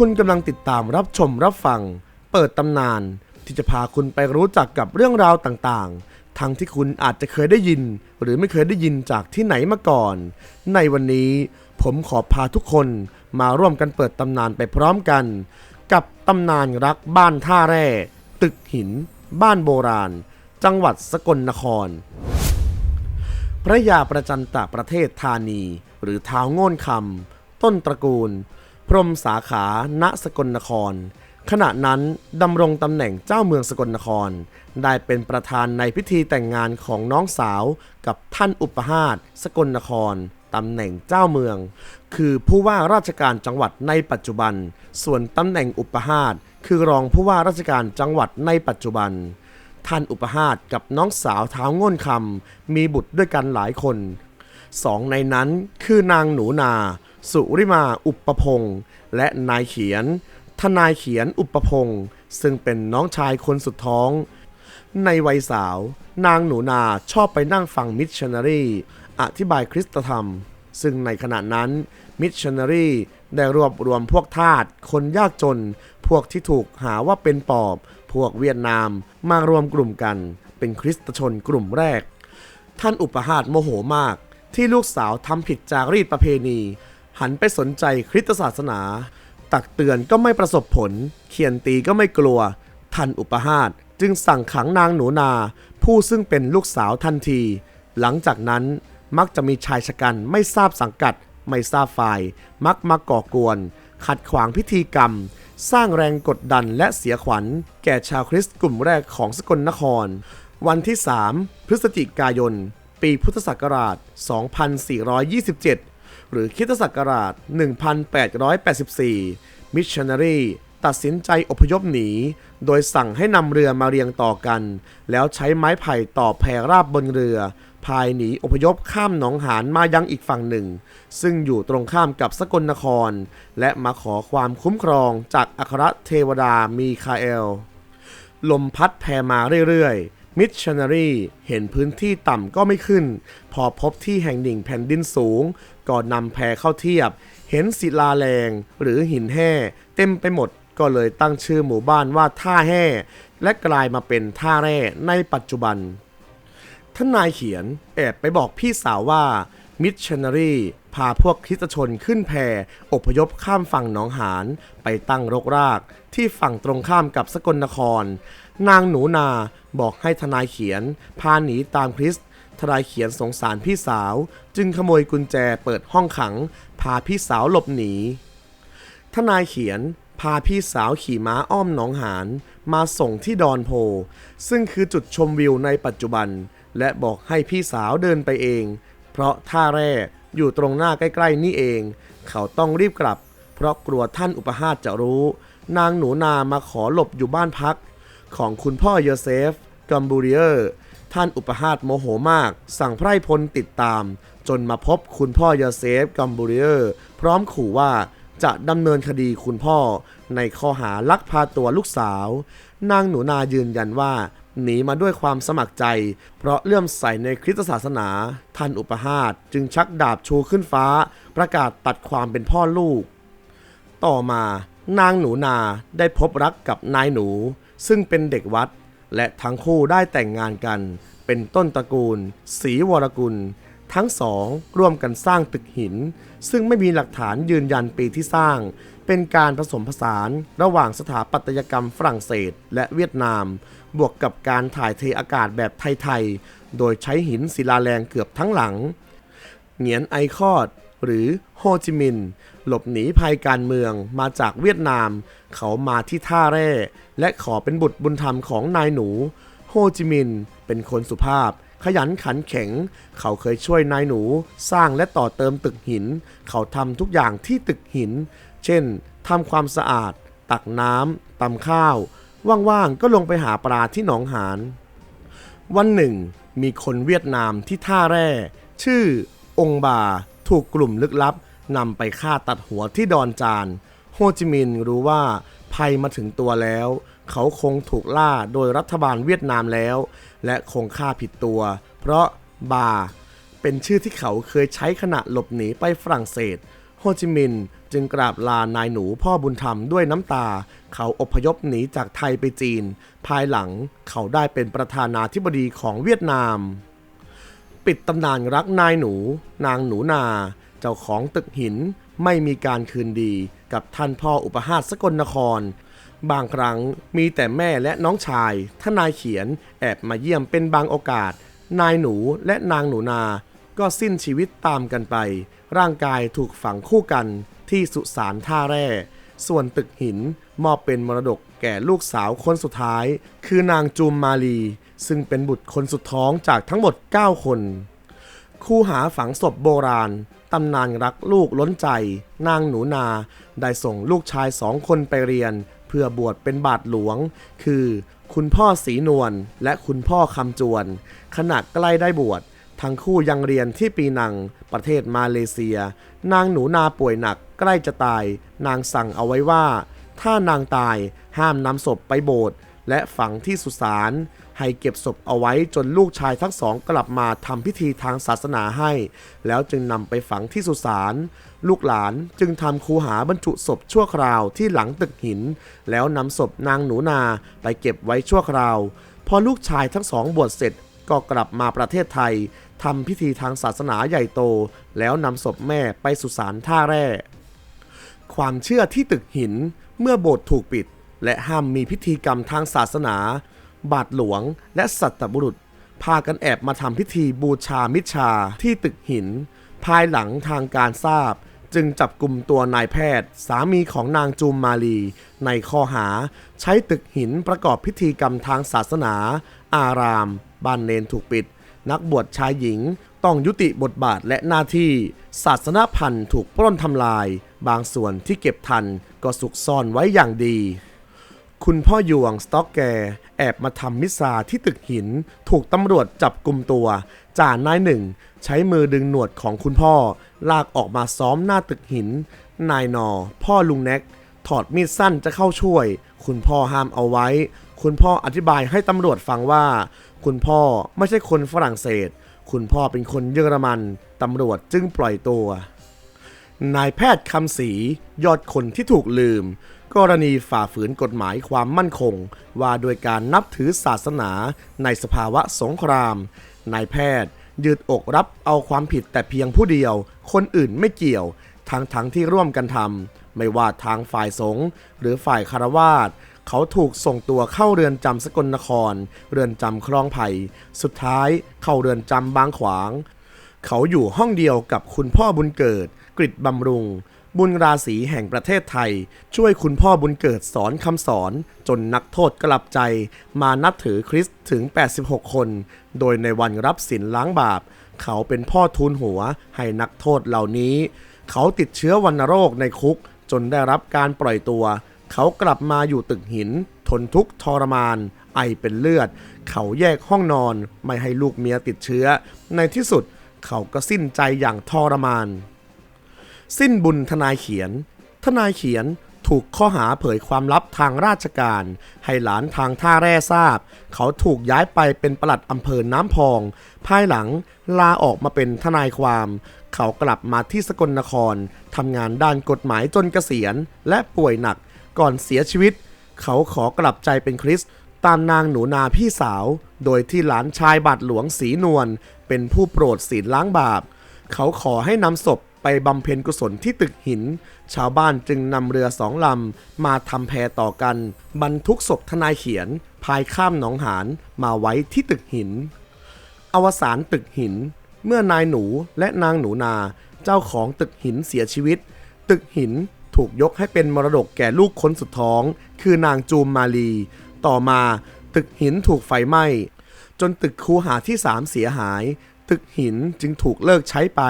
คุณกำลังติดตามรับชมรับฟัง เปิดตำนาน ที่จะพาคุณไปรู้จักกับเรื่องราวต่างๆ ทั้งที่คุณอาจจะเคยได้ยิน หรือไม่เคยได้ยินจากที่ไหนมาก่อน ในวันนี้ผมขอพาทุกคนมาร่วมกันเปิดตำนานไปพร้อมกัน กับตำนานรักบ้านท่าแร่ ตึกหิน บ้านโบราณ จังหวัดสกลนคร พระยาประจันตประเทศธานี หรือท้าวโง่นคำต้นตระกูล พรมสาขา ณ สกลนคร ขณะนั้นดำรงตำแหน่งเจ้าเมืองสกลนคร ได้เป็นประธานในพิธีแต่งงานของน้องสาวกับท่านอุปหาสสกลนครตำแหน่งเจ้าเมือง คือผู้ว่าราชการจังหวัดในปัจจุบัน ส่วนตำแหน่งอุปหาสคือรองผู้ว่าราชการจังหวัดในปัจจุบัน ท่านอุปหาสกับน้องสาวเท้าง่นคำมีบุตรด้วยกันหลายคนสองในนั้นคือนางหนูนา สุริมาอุปพงศ์และนายเขียน ทนายเขียนอุปพงศ์ซึ่งเป็นน้องชายคนสุดท้อง ในวัยสาว นางหนูนาชอบไปนั่งฟังมิชชันนารีอธิบายคริสตธรรม ซึ่งในขณะนั้นมิชชันนารีได้รวบรวมพวกทาสคนยากจน พวกที่ถูกหาว่าเป็นปอบ พวกเวียดนามมารวมกลุ่มกัน เป็นคริสตชนกลุ่มแรก ท่านอุปหาสโมโหมากที่ลูกสาวทำผิดจารีตประเพณี หันไปสนใจคริสตศาสนา ตักเตือนก็ไม่ประสบผล เขียนตีก็ไม่กลัวท่านอุปหาสจึงสั่งขังนางหนูนา ผู้ซึ่งเป็นลูกสาวทันที หลังจากนั้นมักจะมีชายชะกันไม่ทราบสังกัด ไม่ทราบฝ่าย มักมาก่อกวน ขัดขวางพิธีกรรม สร้างแรงกดดันและเสียขวัญ แก่ชาวคริสต์กลุ่มแรกของสกลนคร วันที่ 3 พฤศจิกายน ปีพุทธศักราช 2427 หรือคริสตศักราช 1884 มิชชันนารีตัดสินใจอพยพหนี โดยสั่งให้นำเรือมาเรียงต่อกัน แล้วใช้ไม้ไผ่ต่อแพราบบนเรือ พายหนีอพยพข้ามหนองหานมายังอีกฝั่งหนึ่ง ซึ่งอยู่ตรงข้ามกับสกลนคร และมาขอความคุ้มครองจากอัครเทวดามีคาเอล ลมพัดแผ่มาเรื่อยๆ มิชชันนารีเห็นพื้นที่ต่ำก็ไม่ขึ้น พอพบที่แห่งหนึ่งแผ่นดินสูง ก็นำแพเข้าเทียบ เห็นศิลาแรง หรือหินแห่ เต็มไปหมดก็เลยตั้งชื่อหมู่บ้านว่าท่าแห่และกลายมาเป็นท่าแร่ในปัจจุบัน ท่านนายเขียนแอบไปบอกพี่สาวว่ามิชชันนารีพาพวกคริสตชนขึ้นแพอพยพข้ามฝั่งหนองหานไปตั้งรกรากที่ฝั่งตรงข้ามกับสกลนคร นางหนูนาบอกให้ทนายเขียน พาหนีตามคริสทนายเขียนสงสารพี่สาว จึงขโมยกุญแจเปิดห้องขัง พาพี่สาวหลบหนีทนายเขียนพาพี่สาวขี่ม้าอ้อมหนองหานมาส่งที่ดอนโพ ซึ่งคือจุดชมวิวในปัจจุบัน และบอกให้พี่สาวเดินไปเอง เพราะท่าแร่อยู่ตรงหน้าใกล้ๆนี่เอง เขาต้องรีบกลับ เพราะกลัวท่านอุปหาจะรู้ นางหนูนามาขอหลบอยู่บ้านพัก ของคุณพ่อโยเซฟกัมบูเรียร์ท่านอุปหาสโมโหมาก สั่งไพร่พลติดตาม จนมาพบคุณพ่อโยเซฟกัมบูเรียร์พร้อมขู่ว่าจะดำเนินคดีคุณพ่อ ในข้อหาลักพาตัวลูกสาว นางหนูนายืนยันว่าหนีมาด้วยความสมัครใจ เพราะเลื่อมใสในคริสตศาสนา ท่านอุปหาสจึงชักดาบชูขึ้นฟ้า ประกาศตัดความเป็นพ่อลูก ต่อมานางหนูนาได้พบรักกับนายหนู ซึ่งเป็นเด็กวัด และทั้งคู่ได้แต่งงานกัน เป็นต้นตระกูลศรีวรกุล ทั้งสองร่วมกันสร้างตึกหิน ซึ่งไม่มีหลักฐานยืนยันปีที่สร้าง เป็นการผสมผสานระหว่างสถาปัตยกรรมฝรั่งเศสและเวียดนาม บวกกับการถ่ายเทอากาศแบบไทยๆ โดยใช้หินศิลาแรงเกือบทั้งหลังเหงียนไอคอดหรือโฮจิมินห์ หลบหนีภัยการเมืองมาจากเวียดนาม เขามาที่ท่าแร่ และขอเป็นบุตรบุญธรรมของนายหนู โฮจิมินห์เป็นคนสุภาพ ขยันขันแข็ง เขาเคยช่วยนายหนู สร้างและต่อเติมตึกหิน เขาทำทุกอย่างที่ตึกหิน เช่นทำความสะอาด ตักน้ำตำข้าว ว่างๆก็ลงไปหาปลาที่หนองหาน วันหนึ่ง มีคนเวียดนามที่ท่าแร่ ชื่อ องบา ถูกกลุ่มลึกลับ นำไปฆ่าตัดหัวที่ดอนจาน โฮจิมินห์รู้ว่าภัยมาถึงตัวแล้ว เขาคงถูกล่าโดยรัฐบาลเวียดนามแล้ว และคงฆ่าผิดตัว เพราะบาเป็นชื่อที่เขาเคยใช้ขณะหลบหนีไปฝรั่งเศส โฮจิมินห์จึงกราบลานายหนูพ่อบุญธรรมด้วยน้ำตา เขาอพยพหนีจากไทยไปจีน ภายหลังเขาได้เป็นประธานาธิบดีของเวียดนาม ปิดตำนานรักนายหนู นางหนูนา เจ้าของตึกหินไม่มีการคืนดีกับท่านพ่ออุปหาสสกลนคร บางครั้งมีแต่แม่และน้องชายทนายเขียนแอบมาเยี่ยมเป็นบางโอกาส นายหนูและนางหนูนา ก็สิ้นชีวิตตามกันไป ร่างกายถูกฝังคู่กันที่สุสานท่าแร่ ส่วนตึกหินมอบเป็นมรดกแก่ลูกสาวคนสุดท้าย คือนางจูมมาลี ซึ่งเป็นบุตรคนสุดท้องจากทั้งหมด 9 คน คู่หาฝังศพโบราณ ตำนานรักลูกล้นใจ นางหนูนา ได้ส่งลูกชายสองคนไปเรียน เพื่อบวชเป็นบาทหลวง คือ คุณพ่อศรีนวลและคุณพ่อคำจวน ขณะใกล้ได้บวชทั้งคู่ยังเรียนที่ปีนัง ประเทศมาเลเซีย นางหนูนาป่วยหนักใกล้จะตาย นางสั่งเอาไว้ว่า ถ้านางตายห้ามนำศพไปโบสถ์ และฝังที่สุสานให้เก็บศพเอาไว้จนลูกชายทั้งสองกลับมาทำพิธีทางศาสนาให้ แล้วจึงนำไปฝังที่สุสานลูกหลานจึงทำคูหาบรรจุศพชั่วคราวที่หลังตึกหิน แล้วนำศพนางหนูนาไปเก็บไว้ชั่วคราว พอลูกชายทั้งสองบวชเสร็จก็กลับมาประเทศไทยทำพิธีทางศาสนาใหญ่โต แล้วนำศพแม่ไปสุสานท่าแร่ ความเชื่อที่ตึกหินเมื่อโบสถ์ถูกปิด และห้ามมีพิธีกรรมทางศาสนา บาทหลวงและสัตบุรุษ พากันแอบมาทำพิธีบูชามิชาที่ตึกหิน ภายหลังทางการทราบ จึงจับกลุ่มตัวนายแพทย์ สามีของนางจูมมาลี ในข้อหาใช้ตึกหินประกอบพิธีกรรมทางศาสนา อารามบ้านเนนถูกปิด นักบวชชายหญิงต้องยุติบทบาทและหน้าที่ ศาสนาพันธุ์ถูกปล้นทำลาย บางส่วนที่เก็บทันก็สุกซ่อนไว้อย่างดี คุณพ่อยวงสต็อกแก แอบมาทำมิสซาที่ตึกหิน ถูกตำรวจจับกลุ่มตัว จ่านายหนึ่ง ใช้มือดึงหนวดของคุณพ่อ ลากออกมาซ้อมหน้าตึกหิน นายนอ พ่อลุงแน็ก ถอดมีดสั้นจะเข้าช่วย คุณพ่อห้ามเอาไว้ คุณพ่ออธิบายให้ตำรวจฟังว่า คุณพ่อไม่ใช่คนฝรั่งเศส คุณพ่อเป็นคนเยอรมัน ตำรวจจึงปล่อยตัว นายแพทย์คำศรียอดคนที่ถูกลืม กรณีฝ่าฝืนกฎหมายความมั่นคง ว่าโดยการนับถือศาสนาในสภาวะสงครามนายแพทย์ ยืดอกรับเอาความผิดแต่เพียงผู้เดียว คนอื่นไม่เกี่ยว ทั้งทั้งที่ร่วมกันทำไม่ว่าทางฝ่ายสงฆ์หรือฝ่ายคารวาสเขาถูกส่งตัวเข้าเรือนจำสกลนคร เรือนจำคลองไผ่สุดท้ายเข้าเรือนจำบางขวาง เขาอยู่ห้องเดียวกับคุณพ่อบุญเกิด กริดบำรุง บุญราศีแห่งประเทศไทย ช่วยคุณพ่อบุญเกิดสอนคำสอน จนนักโทษกลับใจ มานับถือคริสต์ถึง 86 คน โดยในวันรับศีลล้างบาป เขาเป็นพ่อทูลหัวให้นักโทษเหล่านี้ เขาติดเชื้อวัณโรคในคุก จนได้รับการปล่อยตัว เขากลับมาอยู่ตึกหิน ทนทุกข์ทรมาน ไอเป็นเลือด เขาแยกห้องนอน ไม่ให้ลูกเมียติดเชื้อ ในที่สุดเขาก็สิ้นใจอย่างทรมาน สิ้นบุญทนายเขียน ทนายเขียนถูกข้อหาเผยความลับทางราชการ ให้หลานทางท่าแร่ทราบ เขาถูกย้ายไปเป็นปลัดอำเภอน้ำพอง ภายหลังลาออกมาเป็นทนายความ เขากลับมาที่สกลนครทำงานด้านกฎหมายจนเกษียณ และป่วยหนักก่อนเสียชีวิต เขาขอกลับใจเป็นคริสต์ตามนางหนูนาพี่สาว โดยที่หลานชายบาทหลวงศรีนวลเป็นผู้โปรดศีลล้างบาป เขาขอให้นำศพ ไปบำเพ็ญกุศลที่ตึกหิน ชาวบ้านจึงนำเรือสองลำมาทำแพต่อกัน บรรทุกศพทนายเขียน พายข้ามหนองหานมาไว้ที่ตึกหิน อวสานตึกหิน เมื่อนายหนูและนางหนูนาเจ้าของตึกหินเสียชีวิต ตึกหินถูกยกให้เป็นมรดกแก่ลูกคนสุดท้อง คือนางจูมมาลี ต่อมาตึกหินถูกไฟไหม้จนตึกคูหาที่สามเสียหาย ตึกหินจึงถูกเลิกใช้ไป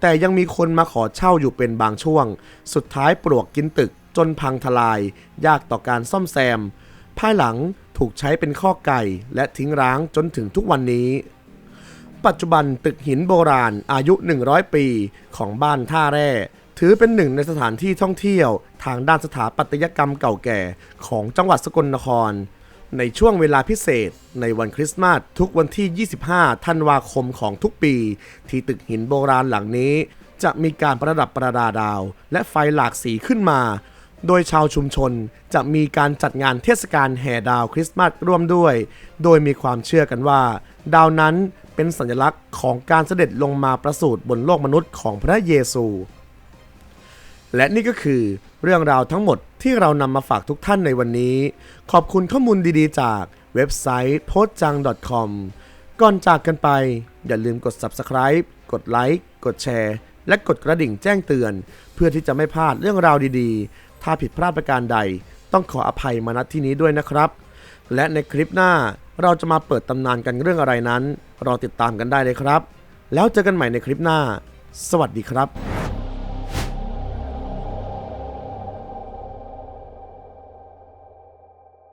แต่ยังมีคนมาขอเช่าอยู่เป็นบางช่วง สุดท้ายปลวกกินตึกจนพังทลาย ยากต่อการซ่อมแซม ภายหลังถูกใช้เป็นข้อไก่และทิ้งร้างจนถึงทุกวันนี้ ปัจจุบันตึกหินโบราณอายุ 100 ปีของบ้านท่าแร่ ถือเป็นหนึ่งในสถานที่ท่องเที่ยว ทางด้านสถาปัตยกรรมเก่าแก่ของจังหวัดสกลนคร ในช่วงเวลาพิเศษ ในวันคริสต์มาสทุกวันที่ 25 ธันวาคมของทุกปี ที่ตึกหินโบราณหลังนี้ จะมีการประดับประดาดาว และไฟหลากสีขึ้นมา โดยชาวชุมชนจะมีการจัดงานเทศกาลแห่ดาวคริสต์มาสร่วมด้วย โดยมีความเชื่อกันว่า ดาวนั้นเป็นสัญลักษณ์ของการเสด็จลงมาประสูติบนโลกมนุษย์ของพระเยซู และนี่ก็คือเรื่องราวทั้งหมดที่เรานำมาฝากทุกท่านในวันนี้ ขอบคุณข้อมูลดีๆ จากเว็บไซต์ p o s j a n g com ก่อนจากกันไป อย่าลืมกด subscribe กดไลค์กดแชร์ และกดกระดิ่งแจ้งเตือน เพื่อที่จะไม่พลาดเรื่องราวดีๆ ถ้าผิดพลาดประการใด ต้องขออภัยมาณที่นี้ด้วยนะครับ และในคลิปหน้าเราจะมาเปิดตำนานกันเรื่องอะไรนั้น รอติดตามกันได้เลยครับ แล้วเจอกันใหม่ในคลิปหน้า สวัสดีครับ